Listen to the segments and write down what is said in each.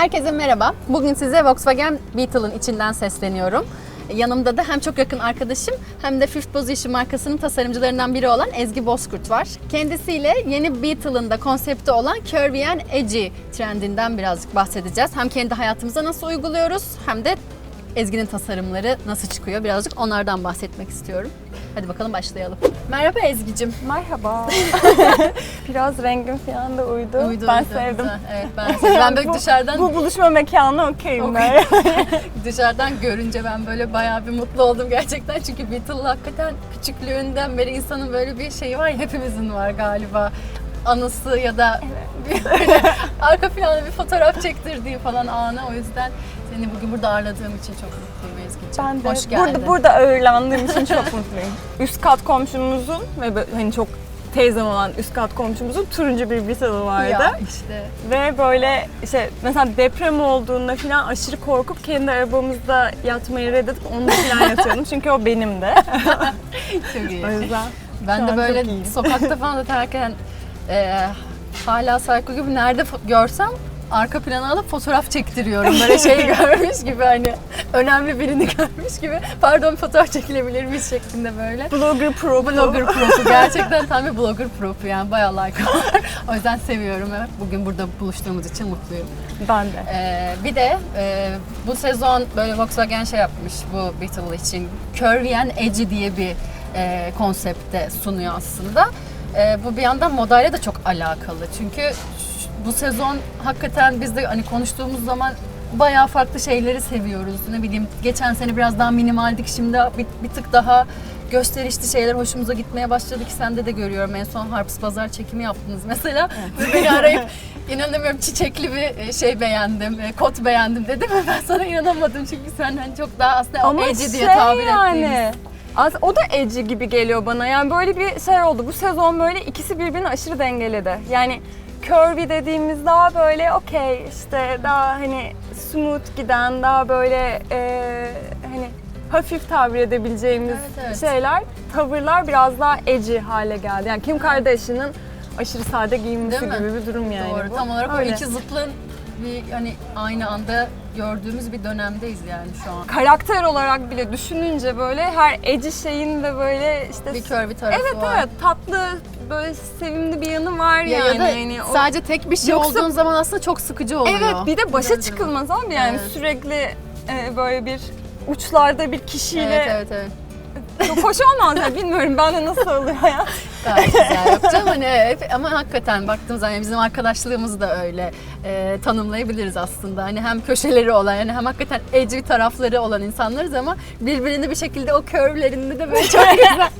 Herkese merhaba. Bugün size Volkswagen Beetle'ın içinden sesleniyorum. Yanımda da hem çok yakın arkadaşım hem de Fifth Position markasının tasarımcılarından biri olan Ezgi Bozkurt var. Kendisiyle yeni Beetle'ın da konsepti olan Curvy and Edgy trendinden birazcık bahsedeceğiz. Hem kendi hayatımıza nasıl uyguluyoruz hem de Ezgi'nin tasarımları nasıl çıkıyor birazcık onlardan bahsetmek istiyorum. Hadi bakalım başlayalım. Merhaba Ezgi'cim. Merhaba. Biraz rengim falan da uydu. Uydu, ben uydu. sevdim. Güzel. Evet ben sevdim. Ben böyle Bu- dışarıdan Bu buluşma mekanı okeyim Okey. ben. Dışarıdan görünce ben böyle bayağı bir mutlu oldum gerçekten. Çünkü Beatle hakikaten küçüklüğünden beri insanın böyle bir şeyi var hepimizin var galiba. Anısı ya da böyle arka planda bir fotoğraf çektirdiği falan anı. O yüzden seni bugün burada ağırladığım için çok mutluyum Ezgi'ciğim. Ben de Hoş geldin. burada, burada ağırlandığım için çok mutluyum. Üst kat komşumuzun ve böyle hani çok teyzem olan üst kat komşumuzun turuncu bir Beetle'ı vardı. Ya işte. Ve böyle işte mesela deprem olduğunda falan aşırı korkup kendi arabamızda yatmayı reddedip onda falan yatıyordum. Çünkü o benim de. Çok iyi. O yüzden Ben de böyle sokakta falan atarken e, hala Psycho gibi nerede görsem arka plana alıp fotoğraf çektiriyorum. Böyle şey görmüş gibi hani önemli birini görmüş gibi. Pardon fotoğraf çekilebilir miyiz şeklinde böyle. blogger pro Blogger profu. Gerçekten tam bir blogger profu yani bayağı like var. o yüzden seviyorum. Bugün burada buluştuğumuz için mutluyum. Ben de. Ee, bir de e, bu sezon böyle Volkswagen şey yapmış bu Beetle için. Curvy and Edgy diye bir e, konsepte sunuyor aslında. E, bu bir yandan modayla da çok alakalı. Çünkü bu sezon hakikaten biz de hani konuştuğumuz zaman bayağı farklı şeyleri seviyoruz. Ne bileyim geçen sene biraz daha minimaldik şimdi bir, bir tık daha gösterişli şeyler hoşumuza gitmeye başladı ki sende de görüyorum. En son Harps Pazar çekimi yaptınız mesela. Ve beni arayıp inanamıyorum çiçekli bir e, şey beğendim, e, kot beğendim dedim ve ben sana inanamadım çünkü sen hani çok daha aslında Ama edgy şey diye tabir yani. ettiğimiz. Az, o da edgy gibi geliyor bana. Yani böyle bir şey oldu. Bu sezon böyle ikisi birbirini aşırı dengeledi. Yani curvy dediğimiz daha böyle okey işte daha hani smooth giden daha böyle e, hani hafif tabir edebileceğimiz Evet, evet. şeyler, tavırlar biraz daha edgy hale geldi. Yani Kim Kardashian'ın aşırı sade giyinmesi gibi bir durum yani. Doğru. bu. Tam olarak Öyle. o iki zıtlığın bir hani aynı anda gördüğümüz bir dönemdeyiz yani şu an. karakter olarak bile düşününce böyle her edgy şeyin de böyle işte Bir curvy tarafı Evet var. evet tatlı böyle sevimli bir yanı var Ya, yani. ya da yani o- sadece tek bir şey Yoksa- olduğun zaman aslında çok sıkıcı oluyor. Evet bir de başa Gördüm. çıkılmaz abi yani Evet. sürekli e, böyle bir uçlarda bir kişiyle Evet evet evet. Çok hoş olmaz ya bilmiyorum ben de nasıl oluyor hayat. Gayet güzel yapacağım hani hep, ama hakikaten baktığımız zaman bizim arkadaşlığımızı da öyle e, tanımlayabiliriz aslında. Hani hem köşeleri olan yani hem hakikaten edgy tarafları olan insanlarız ama birbirini bir şekilde o curve'lerinde de böyle çok güzel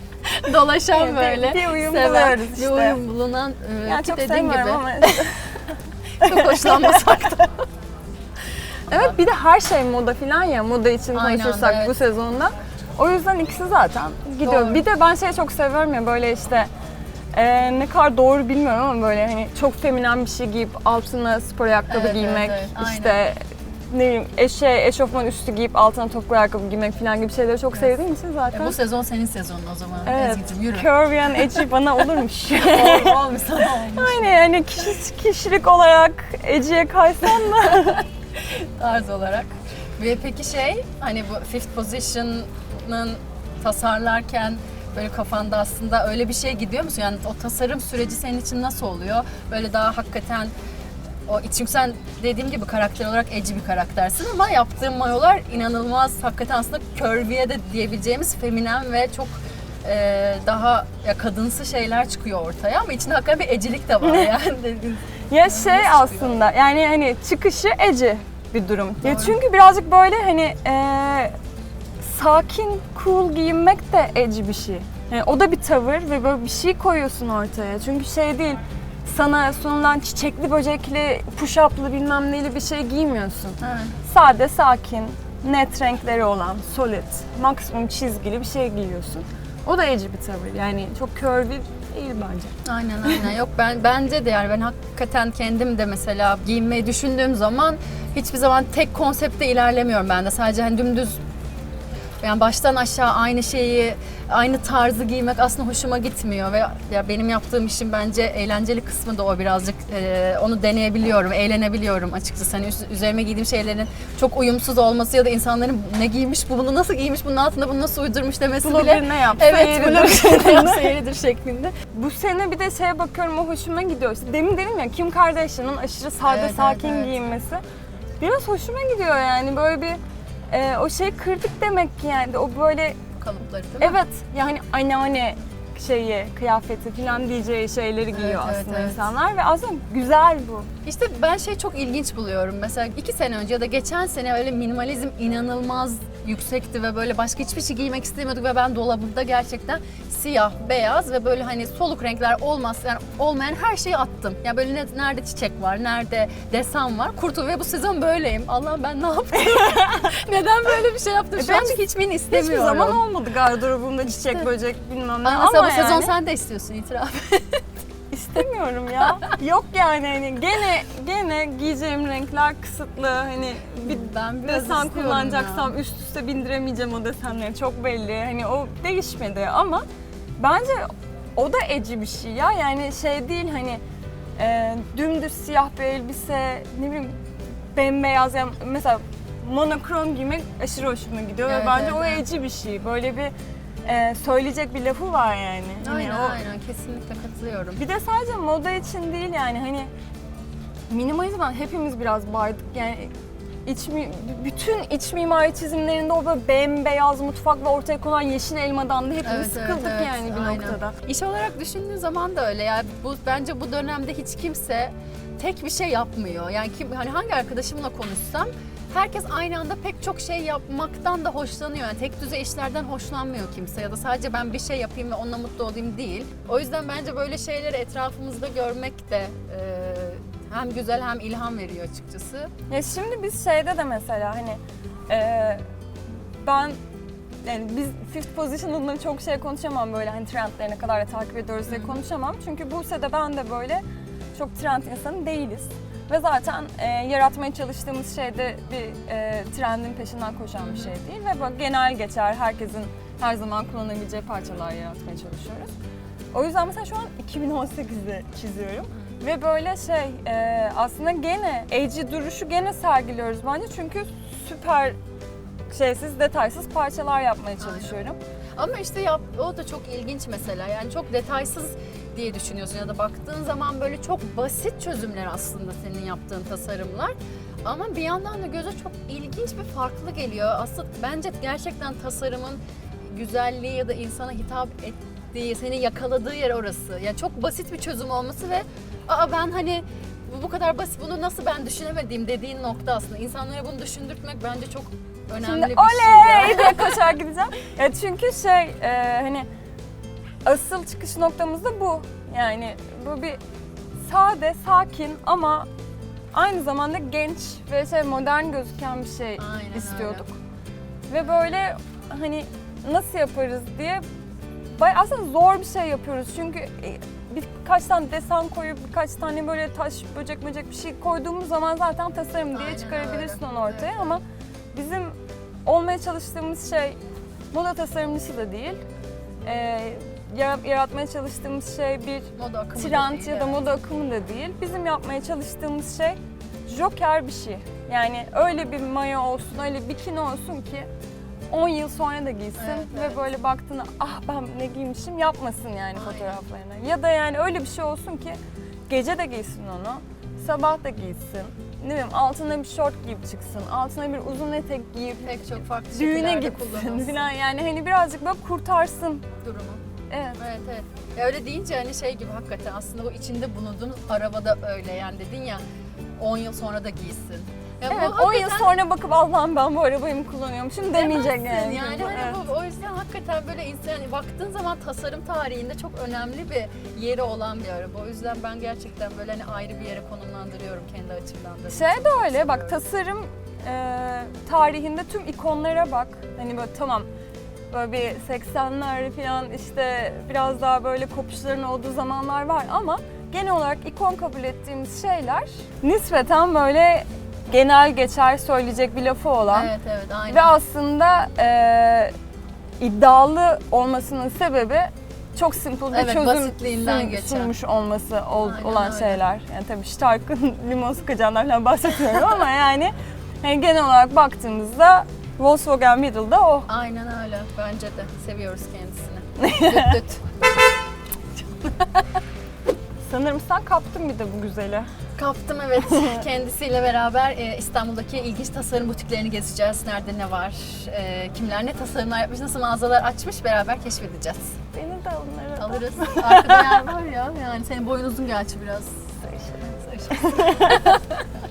dolaşan Evet, böyle bir uyum seven, buluyoruz bir işte. uyum bulunan e, Yani çok dediğin gibi sevmiyorum ama. çok hoşlanmasak da. evet bir de her şey moda falan ya moda için Aynen, konuşursak evet. bu sezonda. O yüzden ikisi zaten gidiyor. Doğru. Bir de ben şey çok seviyorum ya böyle işte e, ne kadar doğru bilmiyorum ama böyle hani çok feminen bir şey giyip altına spor ayakkabı Evet, giymek, evet, evet. işte ne bileyim eşe, eşofman üstü giyip altına topuklu ayakkabı giymek falan gibi şeyleri çok sevdiğim için zaten. E, bu sezon senin sezonun o zaman. Evet. Ezgi'cim yürü. Curvy and edgy bana olurmuş. Ol- olmuş sana olmuş. Aynen yani kişi, kişilik olarak edgy'ye kaysam da tarz olarak. Ve peki şey hani bu fifth position'ın tasarlarken böyle kafanda aslında öyle bir şey gidiyor musun? Yani o tasarım süreci senin için nasıl oluyor? Böyle daha hakikaten o çünkü sen dediğim gibi karakter olarak edgy bir karaktersin ama yaptığın mayolar inanılmaz hakikaten aslında curvy'e de diyebileceğimiz feminen ve çok e, daha ya kadınsı şeyler çıkıyor ortaya ama içinde hakikaten bir ecilik de var yani ya şey aslında yani hani çıkışı edgy bir durum. Ya çünkü birazcık böyle hani eee, sakin, cool giyinmek de edgy bir şey. Yani o da bir tavır ve böyle bir şey koyuyorsun ortaya. Çünkü şey değil sana sunulan çiçekli böcekli, push-up'lı bilmem neli bir şey giymiyorsun. Evet. Sade, sakin, net renkleri olan, solid, maksimum çizgili bir şey giyiyorsun. O da edgy bir tavır. Yani çok curvy değil bence. Aynen aynen. Yok ben bence de yani ben hakikaten kendim de mesela giyinmeyi düşündüğüm zaman hiçbir zaman tek konsepte ilerlemiyorum ben de. Sadece hani dümdüz yani baştan aşağı aynı şeyi, aynı tarzı giymek aslında hoşuma gitmiyor ve ya benim yaptığım işin bence eğlenceli kısmı da o birazcık e, onu deneyebiliyorum, eğlenebiliyorum açıkçası. Hani üz- üzerime giydiğim şeylerin çok uyumsuz olması ya da insanların ne giymiş, bu bunu nasıl giymiş, bunun altında bunu nasıl uydurmuş demesi Blogger bile ne yapsa Evet, yeridir. blogger ne yapsa yeridir şeklinde. Bu sene bir de şeye bakıyorum o hoşuma gidiyor. İşte demin dedim ya Kim Kardashian'ın aşırı sade Evet, sakin evet, evet. giyinmesi. Biraz hoşuma gidiyor yani böyle bir e, o şeyi kırdık demek ki yani o böyle Kalıpları değil mi? evet yani anneanne şeyi, kıyafeti falan diyeceği şeyleri giyiyor evet, aslında evet. insanlar ve aslında güzel bu. İşte ben şey çok ilginç buluyorum. Mesela iki sene önce ya da geçen sene öyle minimalizm inanılmaz yüksekti ve böyle başka hiçbir şey giymek istemiyorduk ve ben dolabımda gerçekten siyah, beyaz ve böyle hani soluk renkler olmaz yani olmayan her şeyi attım. Ya böyle ne- nerede çiçek var, nerede desen var. Kurtul ve bu sezon böyleyim. Allah'ım ben ne yaptım? Neden böyle bir şey yaptım? Şu Ben çünkü hiçbirini Hiçbir istemiyorum. zaman olmadı gardırobumda çiçek, böcek bilmem ne Ama ama, bu sezon yani sen de istiyorsun itiraf. İstemiyorum ya. Yok yani hani gene gene giyeceğim renkler kısıtlı hani bir ben biraz desen kullanacaksam ya. üst üste bindiremeyeceğim o desenleri çok belli. Hani o değişmedi ama bence o da eci bir şey ya. Yani şey değil hani e, dümdüz siyah bir elbise ne bileyim bembeyaz yani mesela monokrom giymek aşırı hoşuma gidiyor Evet, ve bence evet, o eci bir şey. Böyle bir e, söyleyecek bir lafı var yani. Hani Aynen o- aynen kesinlikle katılıyorum. bir de sadece moda için değil yani hani minimalizmden hepimiz biraz baydık yani iç mi, bütün iç mimari çizimlerinde o böyle bembeyaz mutfak ve ortaya konan yeşil elmadan da hepimiz Evet, evet, sıkıldık evet, yani bir aynen. noktada. İş olarak düşündüğün zaman da öyle. Yani bu bence bu dönemde hiç kimse tek bir şey yapmıyor. Yani kim hani hangi arkadaşımla konuşsam herkes aynı anda pek çok şey yapmaktan da hoşlanıyor. Yani tek düze işlerden hoşlanmıyor kimse ya da sadece ben bir şey yapayım ve onunla mutlu olayım değil. O yüzden bence böyle şeyleri etrafımızda görmek de e, hem güzel hem ilham veriyor açıkçası. Ya şimdi biz şeyde de mesela hani e, ben yani biz fifth position adına çok şey konuşamam böyle hani trendleri ne kadar da takip ediyoruz diye konuşamam. Çünkü Buse'de ben de böyle çok trend insanı değiliz. Ve zaten e, yaratmaya çalıştığımız şey de bir e, trendin peşinden koşan bir şey değil. Ve böyle genel geçer herkesin her zaman kullanabileceği parçalar yaratmaya çalışıyoruz. O yüzden mesela şu an 2018'de çiziyorum. Ve böyle şey e, aslında gene edgy duruşu gene sergiliyoruz bence çünkü süper şeysiz detaysız parçalar yapmaya çalışıyorum. Ama işte yap, o da çok ilginç mesela. Yani çok detaysız diye düşünüyorsun ya da baktığın zaman böyle çok basit çözümler aslında senin yaptığın tasarımlar. Ama bir yandan da göze çok ilginç bir farklı geliyor. Aslında bence gerçekten tasarımın güzelliği ya da insana hitap ettiği, seni yakaladığı yer orası. Yani çok basit bir çözüm olması ve aa ben hani bu kadar basit bunu nasıl ben düşünemediğim dediğin nokta aslında. İnsanlara bunu düşündürtmek bence çok önemli Şimdi bir şey. oley diye koşar gideceğim. Ya çünkü şey e, hani asıl çıkış noktamız da bu. Yani bu bir sade, sakin ama aynı zamanda genç ve şey modern gözüken bir şey Aynen öyle. istiyorduk. Ve böyle hani nasıl yaparız diye aslında zor bir şey yapıyoruz. Çünkü e, birkaç tane desen koyup birkaç tane böyle taş, böcek böcek bir şey koyduğumuz zaman zaten tasarım diye Aynen çıkarabilirsin öyle. onu ortaya Evet. ama olmaya çalıştığımız şey moda tasarımcısı da değil. Yara- yaratmaya çalıştığımız şey bir Moda trend değil, ya da moda akımı da değil. Bizim yapmaya çalıştığımız şey joker bir şey. Yani öyle bir mayo olsun, öyle bikini olsun ki 10 yıl sonra da giysin Evet, ve evet. böyle baktığında ah ben ne giymişim yapmasın yani Aynen. fotoğraflarına. Ya da yani öyle bir şey olsun ki gece de giysin onu, sabah da giysin. Ne bileyim altına bir şort giyip çıksın, altına bir uzun etek giyip pek çok farklı düğüne şekillerde gitsin kullanılsın falan yani hani birazcık böyle kurtarsın. durumu. Evet. Evet evet. Ya öyle deyince hani şey gibi hakikaten aslında bu içinde bulunduğumuz arabada öyle yani dedin ya 10 yıl sonra da giysin. Ya bu Evet 10 yıl hakikaten sonra bakıp Allah'ım ben bu arabayı mı kullanıyormuşum demeyecek demezsin yani. yani. Hani evet. bu, o yüzden hakikaten böyle insan yani baktığın zaman tasarım tarihinde çok önemli bir yeri olan bir araba. O yüzden ben gerçekten böyle hani ayrı bir yere konumlandırıyorum kendi açımdan da. Şey de öyle bak tasarım e, tarihinde tüm ikonlara bak. Hani böyle tamam böyle bir 80'ler falan işte biraz daha böyle kopuşların olduğu zamanlar var ama genel olarak ikon kabul ettiğimiz şeyler nispeten böyle genel geçer söyleyecek bir lafı olan Evet evet aynen. ve aslında e, iddialı olmasının sebebi çok simple bir Evet, çözüm basitliğinden sun- geçen. sunmuş olması ol- Aynen olan öyle. şeyler. Yani tabii Stark'ın limon sıkacağından falan bahsetmiyorum ama yani, yani genel olarak baktığımızda Volkswagen Beetle'da o. Aynen öyle. Bence de. Seviyoruz kendisini. düt düt. Sanırım sen kaptın bir de bu güzeli. Kaptım evet. Kendisiyle beraber e, İstanbul'daki ilginç tasarım butiklerini gezeceğiz. Nerede ne var, e, kimler ne tasarımlar yapmış, nasıl mağazalar açmış beraber keşfedeceğiz. Beni de onları Alırız. Arkada yer var ya. Yani senin boyun uzun gerçi biraz. Sarışın.